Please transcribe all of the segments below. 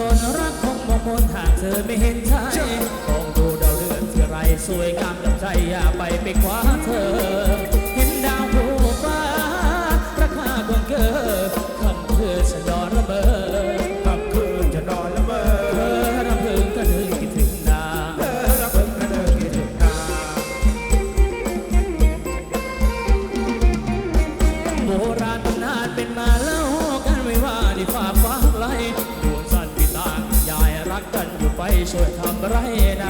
สนรักคงมงมนหากเธอไม่เห็นใจมองดูดาวเดือนที่ไรสวยงามดังใจอย่าไปไปคว้าเธอ เห็นดาวผู้ฟ้าราคาควงเกินคำคือฉันนอนระเบิดกลางคืนจะนอนละเมอเธอรำพึงก็นึกคิดถึงนางเธอระเบิดกระเดินคิดถึงนาโบราณตำนานเป็นมาเล่ากันไว้ว่าที่ฝากฟ้า ไรนา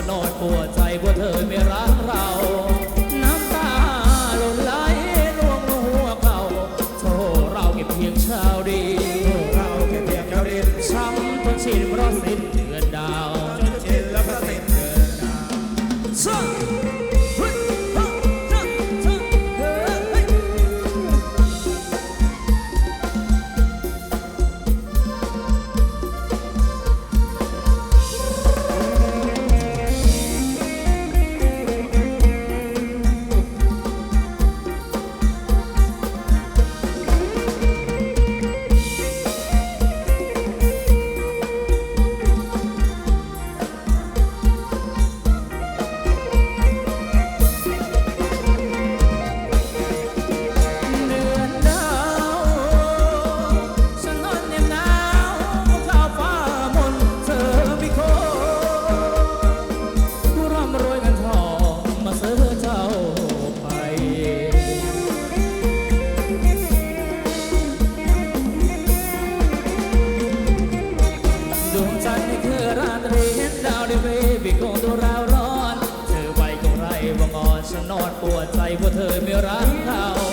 างอ่อนฉันนอนปวดใจเพราะเธอไม่รักเรา น้ำตาหล่นไหลลวงลงหัวเขาโธ่เราเก็บเพียงเช้าดีเราแค่เพียงเจ้าดินช้ำทนชินเพราะสิ้นเดือนดาวจนชินแล้วก็สิ้นเดินนาซ่าเปวดใจว่าเธอไม่รักเขา